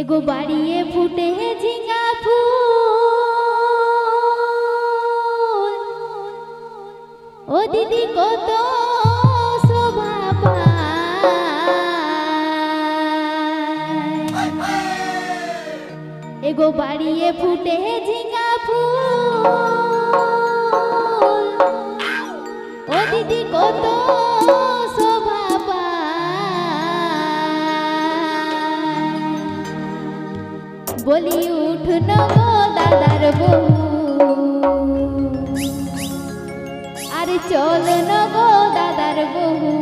এগো বাড়িয়ে ফুটে ঝিঙা ফুল। ও দিদি কত এগো বাড়িয়ে ফুটে ঝিঙা ফুল। ও দিদি কত বলি উঠুন গো দাদার বহু আর চলুন গো দাদার বহু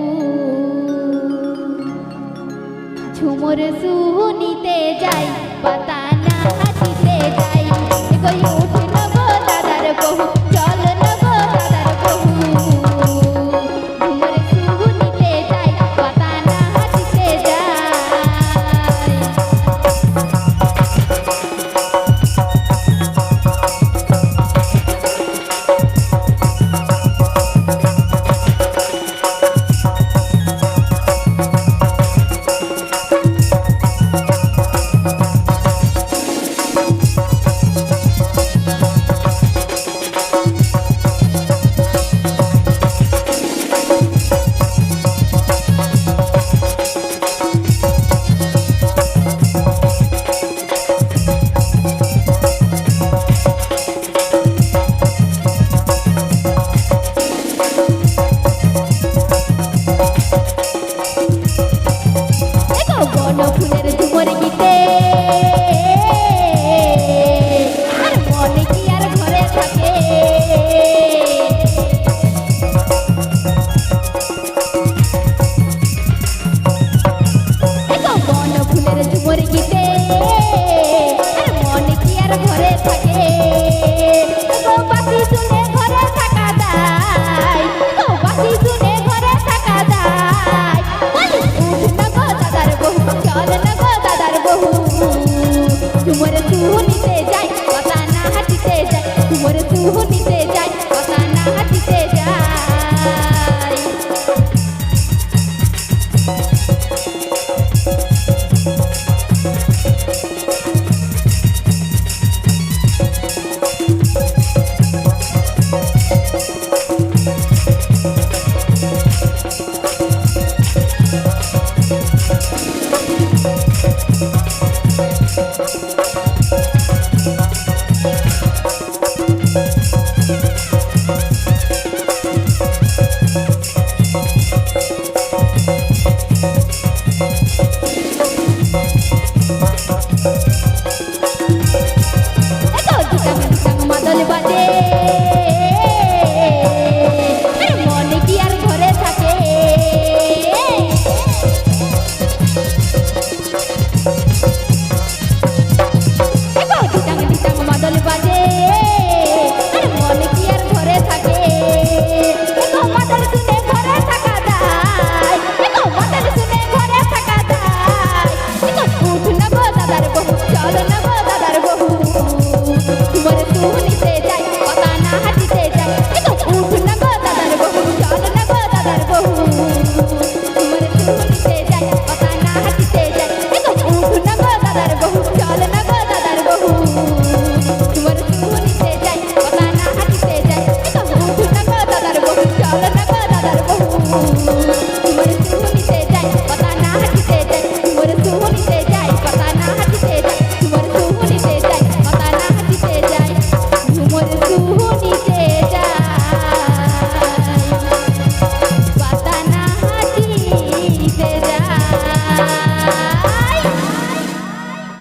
ঝুমুর সুনিতে যাই পাতা What is